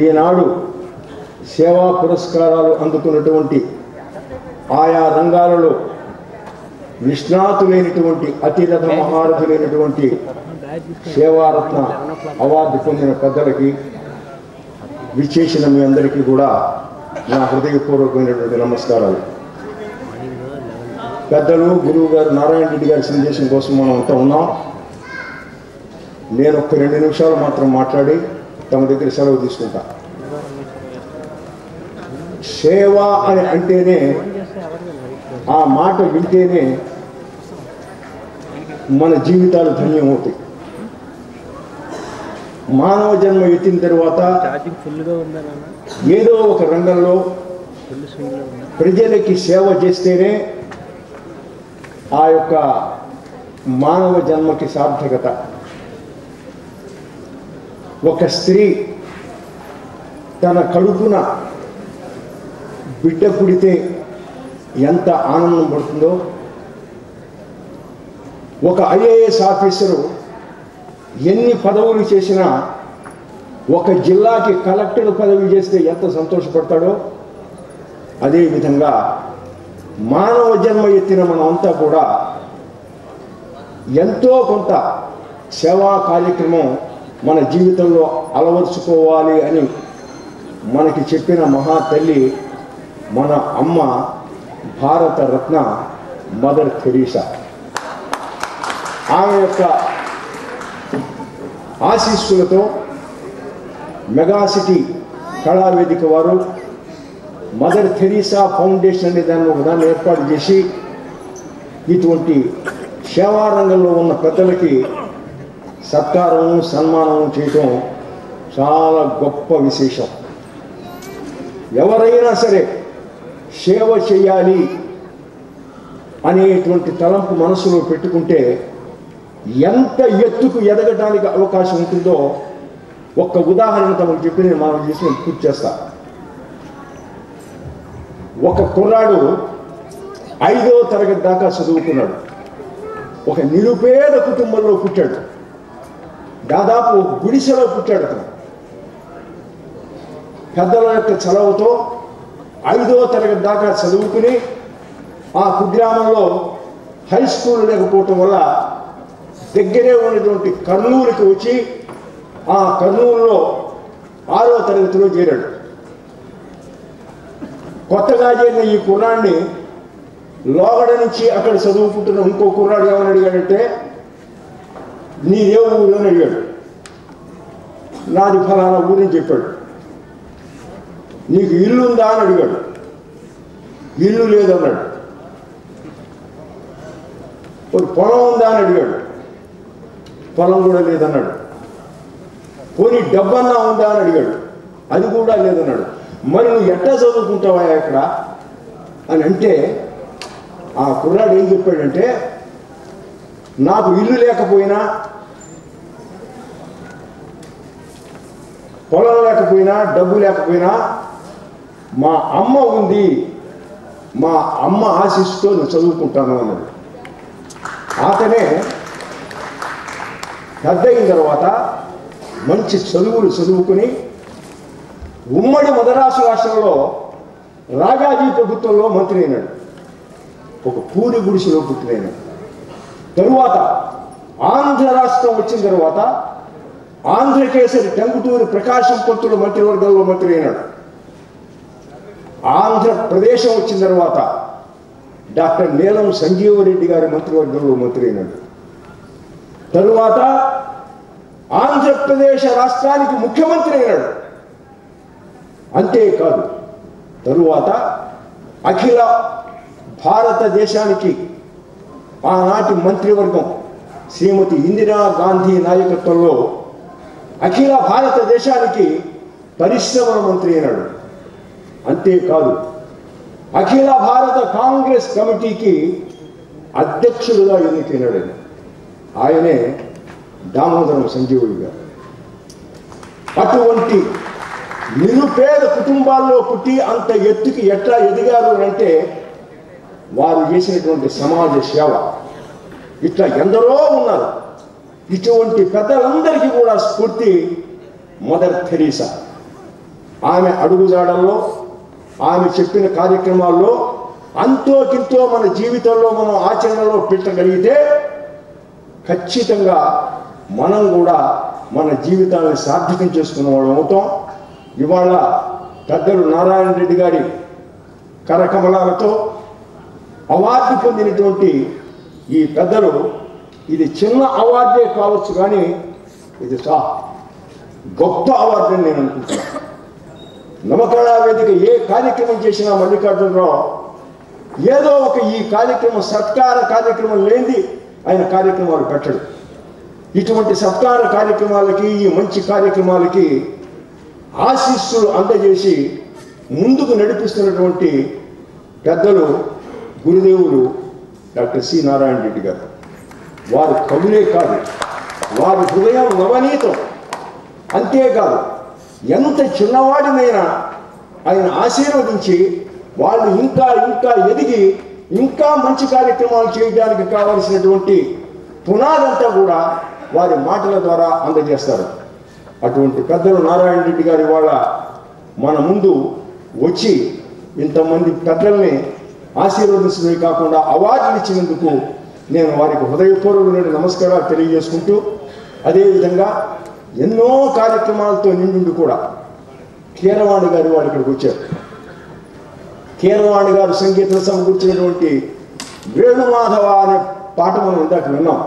ఈనాడు సేవా పురస్కారాలు అందుకున్నటువంటి ఆయా రంగాలలో నిష్ణాతులైనటువంటి అతిరథ మహారథులైనటువంటి సేవారత్న అవార్డు పొందిన పెద్దలకి విచ్చేసిన మీ అందరికీ కూడా నా హృదయపూర్వకమైనటువంటి నమస్కారాలు. పెద్దలు గురువు గారు నారాయణ రెడ్డి గారి సందేశం కోసం మనం అంతా ఉన్నాం. నేను ఒక రెండు నిమిషాలు మాత్రం మాట్లాడి తమ దగ్గర సెలవు తీసుకుంటా. సేవ అని అంటేనే ఆ మాట వింటేనే మన జీవితాలు ధన్యమవుతాయి మానవ జన్మ ఎత్తిన తర్వాత ఏదో ఒక రంగంలో ప్రజలకి సేవ చేస్తేనే ఆ యొక్క మానవ జన్మకి సార్థకత. ఒక స్త్రీ తన కడుపున బిడ్డ పుడితే ఎంత ఆనందం పడుతుందో. ఒక ఐఏఎస్ ఆఫీసరు ఎన్ని పదవులు చేసినా ఒక జిల్లాకి కలెక్టర్ పదవి చేస్తే ఎంత సంతోషపడతాడో. అదేవిధంగా మానవ జన్మ ఎత్తిన మనమంతా కూడా ఎంతో కొంత సేవా కార్యక్రమం మన జీవితంలో అలవర్చుకోవాలి అని మనకి చెప్పిన మహా తల్లి మన అమ్మ భారత రత్న మదర్ థెరీసా ఆమె యొక్క ఆశీస్సులతో మెగాసిటీ కళావేదిక వారు మదర్ థెరీసా ఫౌండేషన్ అనే దాన్ని ఒక దాన్ని ఏర్పాటు చేసి ఇటువంటి సేవారంగంలో ఉన్న పెద్దలకి సత్కారం సన్మానం చేయటం చాలా గొప్ప విశేషం. ఎవరైనా సరే సేవ చేయాలి అనేటువంటి తలంపు మనసులో పెట్టుకుంటే ఎంత ఎత్తుకు ఎదగడానికి అవకాశం ఉంటుందో ఒక్క ఉదాహరణ తమకు చెప్పి నేను మనం చేసి నేను పూర్తి చేస్తా. ఒక కుర్రాడు ఐదో తరగతి దాకా చదువుకున్నాడు. ఒక నిరుపేద కుటుంబంలో పుట్టాడు. దాదాపు ఒక గుడిసెలో పుట్టాడు అతను. పెద్దల యొక్క చలవతో ఐదో తరగతి దాకా చదువుకుని ఆ కుగ్రామంలో హై స్కూల్ లేకపోవటం వల్ల దగ్గరే ఉన్నటువంటి కర్నూలుకి వచ్చి ఆ కర్నూలులో ఆరో తరగతిలో చేరాడు. కొత్తగా చేరిన ఈ కుర్రాడిని లోగడ నుంచి అక్కడ చదువుకుంటున్న ఇంకో కుర్రాడు ఏమని అడిగాడంటే నీ ఏ ఊరు అడిగాడు నాది ఫలానా ఊరని చెప్పాడు. నీకు ఇల్లు ఉందా అని అడిగాడు. ఇల్లు లేదన్నాడు. ఒక పొలం ఉందా అని అడిగాడు. పొలం కూడా లేదన్నాడు. పోనీ డబ్బన్నా ఉందా అని అడిగాడు. అది కూడా లేదన్నాడు. మరి నువ్వు ఎట్లా చదువుకుంటావా ఇక్కడ? అని అంటే ఆ కుర్రాడు ఏం చెప్పాడంటే నాకు ఇల్లు లేకపోయినా పొలం లేకపోయినా డబ్బు లేకపోయినా మా అమ్మ ఉంది మా అమ్మ ఆశిస్తూ నేను చదువుకుంటాను అన్నాడు అతనే పెద్ద అయిన తర్వాత మంచి చదువులు చదువుకుని ఉమ్మడి మదరాసు రాష్ట్రంలో రాజాజీ ప్రభుత్వంలో మంత్రి అయినాడు. ఒక పూరి గుడిసెలో పుట్టినైనాడు తరువాత ఆంధ్ర రాష్ట్రం వచ్చిన తర్వాత ఆంధ్రకేసరి టంగుటూరి ప్రకాశం పంతులు మంత్రివర్గంలో మంత్రి అయినాడు. ఆంధ్రప్రదేశం వచ్చిన తర్వాత డాక్టర్ నీలం సంజీవరెడ్డి గారి మంత్రివర్గంలో మంత్రి అయినాడు. తరువాత ఆంధ్రప్రదేశ్ రాష్ట్రానికి ముఖ్యమంత్రి అయినాడు. అంతేకాదు తరువాత అఖిల భారతదేశానికి ఆనాటి మంత్రివర్గం శ్రీమతి ఇందిరా గాంధీ నాయకత్వంలో అఖిల భారతదేశానికి పరిశ్రమల మంత్రి అయినాడు. అంతేకాదు అఖిల భారత కాంగ్రెస్ కమిటీకి అధ్యక్షుడుగా ఎన్నికైనాడు ఆయన. ఆయనే దామోదరం సంజీవుడి గారు. అటువంటి నిరుపేద కుటుంబాల్లో పుట్టి అంత ఎత్తుకి ఎట్లా ఎదిగారు అంటే వారు చేసినటువంటి సమాజ సేవ. ఇట్లా ఎందరో ఉన్నారు. ఇటువంటి పెద్దలందరికీ కూడా స్ఫూర్తి మదర్ థెరీసా ఆమె అడుగుజాడల్లో ఆమె చెప్పిన కార్యక్రమాల్లో అంతో కింతో మన జీవితంలో మనం ఆచరణలో పెట్టగలిగితే ఖచ్చితంగా మనం కూడా మన జీవితాన్ని సార్థకం చేసుకున్న వాళ్ళం అవుతాం. ఇవాళ పెద్దలు నారాయణ రెడ్డి గారి కరకమలాలతో అవార్డు పొందినటువంటి ఈ పెద్దలు ఇది చిన్న అవార్డే కావచ్చు కానీ ఇది చా గొప్ప అవార్డు అని నేను అనుకుంటున్నాను నమకళా వేదిక ఏ కార్యక్రమం చేసినా మల్లికార్జునరావు ఏదో ఒక ఈ కార్యక్రమం సత్కార కార్యక్రమం లేనిది ఆయన కార్యక్రమాలు పెట్టడు. ఇటువంటి సత్కార కార్యక్రమాలకి ఈ మంచి కార్యక్రమాలకి ఆశీస్సులు అందజేసి ముందుకు నడిపిస్తున్నటువంటి పెద్దలు గురుదేవులు డాక్టర్ సి. నారాయణ రెడ్డి గారు. వారు కవులే కాదు వారి హృదయం నవనీతం. అంతేకాదు ఎంత చిన్నవాడినైనా ఆయన ఆశీర్వదించి వాళ్ళు ఇంకా ఇంకా ఎదిగి ఇంకా మంచి కార్యక్రమాలు చేయడానికి కావలసినటువంటి పునాదంతా కూడా వారి మాటల ద్వారా అందజేస్తారు. అటువంటి పెద్దలు నారాయణ రెడ్డి గారి వాళ్ళ మన ముందు వచ్చి ఇంతమంది పెద్దల్ని ఆశీర్వదించడమే కాకుండా అవార్డులు ఇచ్చినందుకు నేను వారికి హృదయపూర్వకమైన నమస్కారాలు తెలియజేసుకుంటూ అదేవిధంగా ఎన్నో కార్యక్రమాలతో నిండు కూడా కీరవాణి గారు వాడు ఇక్కడికి వచ్చారు. కీరవాణి గారు సంగీతం సమకూర్చినటువంటి వేణుమాధవ అనే పాట మనం ఇందాక విన్నాం.